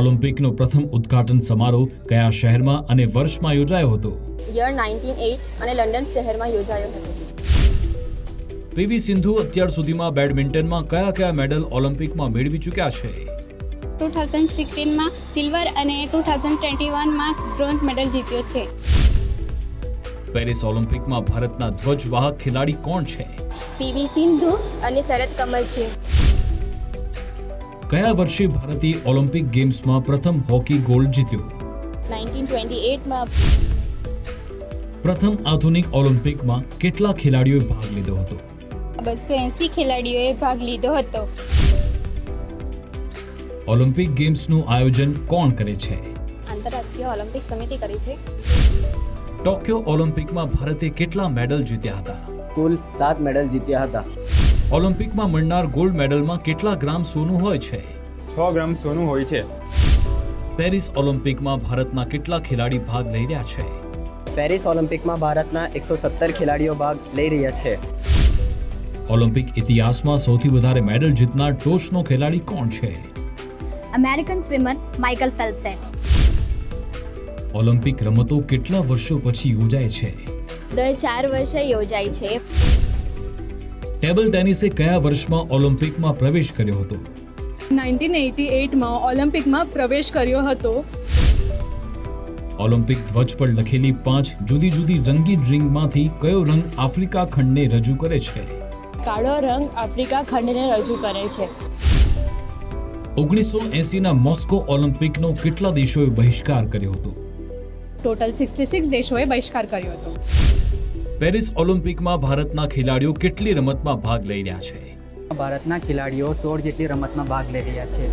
ઓલિમ્પિકનો પ્રથમ ઉદ્ઘાટન સમારોહ કયા શહેરમાં અને વર્ષમાં યોજાયો હતો? યર નાઇન્ટીન એઇટ અને લંડન શહેરમાં યોજાયો હતો. પીવી સિંધુ અત્યાર સુધીમાં બેડમિન્ટનમાં કયા કયા મેડલ ઓલિમ્પિકમાં મેળવી ચૂક્યા છે? ટુ થાઉઝન્ડ સિક્સટીનમાં સિલ્વર અને ટુ થાઉઝન્ડ ટ્વેન્ટી વનમાં બ્રોન્ઝ મેડલ જીત્યો છે. પેરિસ ઓલિમ્પિકમાં ભારતના ધ્વજવાહક ખેલાડી કોણ છે? પીવી સિંધુ અને શરદ કમલ છે. કયા વર્ષે ભારતે ઓલિમ્પિક ગેમ્સમાં પ્રથમ હોકી ગોલ્ડ જીત્યો. નાઇન્ટીન ટ્વેન્ટી એઇટમાં પ્રથમ આધુનિક ઓલિમ્પિકમાં કેટલા ખેલાડીઓએ ભાગ લીધો હતો? બસો એંસી ખેલાડીઓએ ભાગ લીધો હતો. ઓલિમ્પિક ગેમ્સનું આયોજન કોણ કરે છે? આંતરરાષ્ટ્રીય ઓલિમ્પિક સમિતિ કરે છે. ટોક્યો ઓલિમ્પિકમાં ભારતે કેટલા મેડલ જીત્યા હતા? કુલ સાત મેડલ જીત્યા હતા. ઓલિમ્પિકમાં મળનાર ગોલ્ડ મેડલમાં કેટલા ગ્રામ સોનું હોય છે? છ ગ્રામ સોનું હોય છે. પેરિસ ઓલિમ્પિકમાં ભારતના કેટલા ખેલાડી ભાગ લઈ રહ્યા છે? પેરિસ ઓલિમ્પિકમાં ભારતના એકસો સત્તર ખેલાડીઓ ભાગ લઈ રહ્યા છે. ઓલિમ્પિક ઇતિહાસમાં સૌથી વધારે મેડલ જીતનાર ટોચનો ખેલાડી કોણ છે? American swimmer Michael Phelps Olympic રમતો કેટલા વર્ષો પછી યોજાય છે? દર ચાર વર્ષે યોજાય છે. ટેબલ ટેનિસે કયા વર્ષમાં ઓલિમ્પિકમાં પ્રવેશ કર્યો હતો? નાઇન્ટીન એટી એટમાં ઓલિમ્પિકમાં પ્રવેશ કર્યો હતો. ઓલિમ્પિક ધ્વજ પર લખેલી પાંચ જુદી જુદી રંગીન રિંગમાંથી કયો રંગ આફ્રિકા ખંડને રજૂ કરે છે? કાળો રંગ આફ્રિકા ખંડને રજૂ કરે છે. ઓગણીસો એસીના મોસ્કો ઓલિમ્પિકનો કેટલા દેશોએ બહિષ્કાર કર્યો હતો? ટોટલ સિક્સટી સિક્સ દેશોએ બહિષ્કાર કર્યો હતો. પેરિસ ઓલિમ્પિકમાં ભારતના ખેલાડીઓ કેટલી રમતમાં ભાગ લઈ રહ્યા છે? ભારતના ખેલાડીઓ સોળ જેટલી રમતમાં ભાગ લઈ રહ્યા છે.